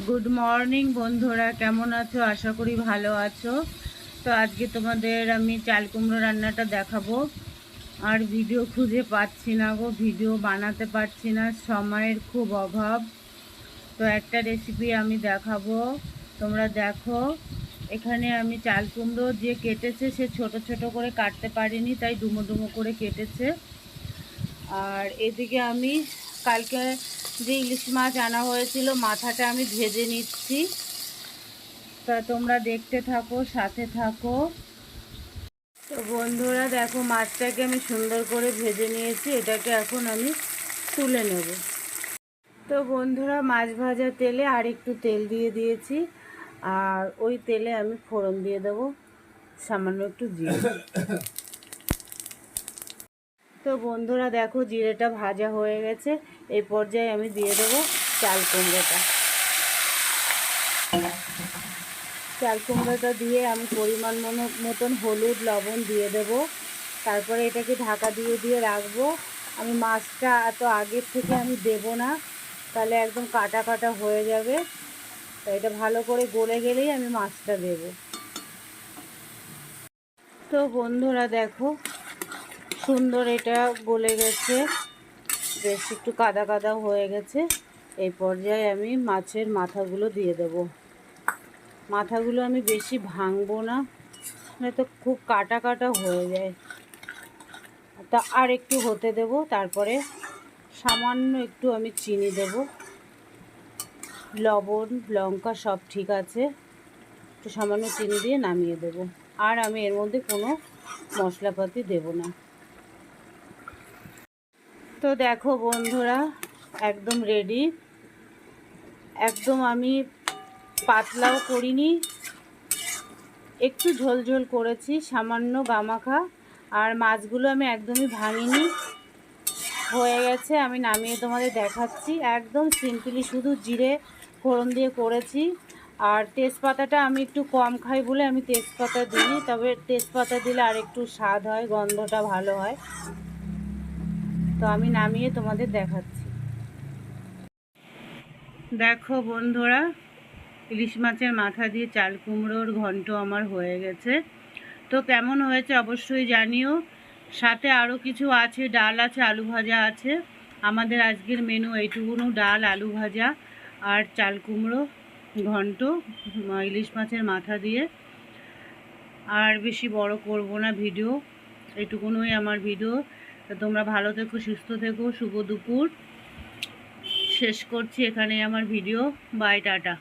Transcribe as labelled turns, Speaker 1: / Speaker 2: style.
Speaker 1: Good morning বন্ধুরা। কেমন আছো? আশা করি ভালো আছো। তো আজকে তোমাদের আমি চাল কুমড়ো রান্নাটা দেখাবো। আর ভিডিও খুঁজে পাচ্ছি না গো। ভিডিও বানাতে পারছি না। সময়ের খুব অভাব। তো একটা রেসিপি আমি দেখাবো। তোমরা দেখো। এখানে আমি চাল কুমড়ো যে কেটেছে, সে ছোট ছোট করে কাটতে পারিনি, তাই ডুমো ডুমো করে কেটেছে। আর এদিকে আমি কালকে যে ইলিশ মাছ আনা হয়েছিল, মাথাটা আমি ভেজে নিচ্ছি। তা তোমরা দেখতে থাকো, সাথে থাকো। তো বন্ধুরা, দেখো, মাছটাকে আমি সুন্দর করে ভেজে নিয়েছি। এটাকে এখন আমি তুলে নেব। তো বন্ধুরা, মাছ ভাজা তেলে আর একটু তেল দিয়ে দিয়েছি। আর ওই তেলে আমি ফোড়ন দিয়ে দেবো, সামান্য একটু জিরে। তো বন্ধুরা দেখো, জিরেটা ভাজা হয়ে গেছে। এই পর্যায়ে আমি দিয়ে দেবো চাল কুমড়োটা। চাল কুমড়োটা দিয়ে আমি পরিমাণ মতন হলুদ, লবণ দিয়ে দেব। তারপরে এটাকে ঢাকা দিয়ে দিয়ে রাখব। আমি মাছটা এত আগের থেকে আমি দেব না, তাহলে একদম কাটা কাটা হয়ে যাবে। তো এটা ভালো করে গলে গেলেই আমি মাছটা দেব। তো বন্ধুরা দেখো সুন্দর এটা গলে গেছে। বেশ একটু কাদা কাদা হয়ে গেছে। এই পর্যায়ে আমি মাছের মাথাগুলো দিয়ে দেব। মাথাগুলো আমি বেশি ভাঙবো না তো খুব কাটা কাটা হয়ে যায়। তা আর একটু হতে দেব, তারপরে সামান্য একটু আমি চিনি দেব। লবণ, লঙ্কা সব ঠিক আছে। একটু সামান্য চিনি দিয়ে নামিয়ে দেব। আর আমি এর মধ্যে কোনো মশলাপাতি দেব না। তো দেখো বন্ধুরা, একদম রেডি একদম আমি পাতলাও করিনি, একটু ঝোল ঝোল করেছি, সামান্য গামাখা। আর মাছগুলো আমি একদমই ভাঙিনি। হয়ে গেছে, আমি নামিয়ে তোমাদের দেখাচ্ছি। একদম সিম্পলি শুধু জিরে, ফোড়ন দিয়ে করেছি। আর তেজপাতাটা আমি একটু কম খাই বলে আমি তেজপাতা দিই তবে তেজপাতা দিলে আর একটু স্বাদ হয়, গন্ধটা ভালো হয়। তো আমি নামিয়ে তোমাদের দেখাচ্ছি। দেখো বন্ধুরা, ইলিশ মাছের মাথা দিয়ে চাল কুমড়োর ঘন্ট আমার হয়ে গেছে। তো কেমন হয়েছে অবশ্যই জানিও। সাথে আরও কিছু আছে, ডাল আছে, আলু ভাজা আছে। আমাদের আজকের মেনু এইটুকুনো ডাল, আলু ভাজা আর চাল কুমড়ো ঘন্ট ইলিশ মাছের মাথা দিয়ে। আর বেশি বড় করব না ভিডিও এইটুকুনই আমার ভিডিও। তো তোমরা ভালো থেকো, সুস্থ থেকো, শুভ দুপুর। শেষ করছি এখানে আমার ভিডিও। By, tata.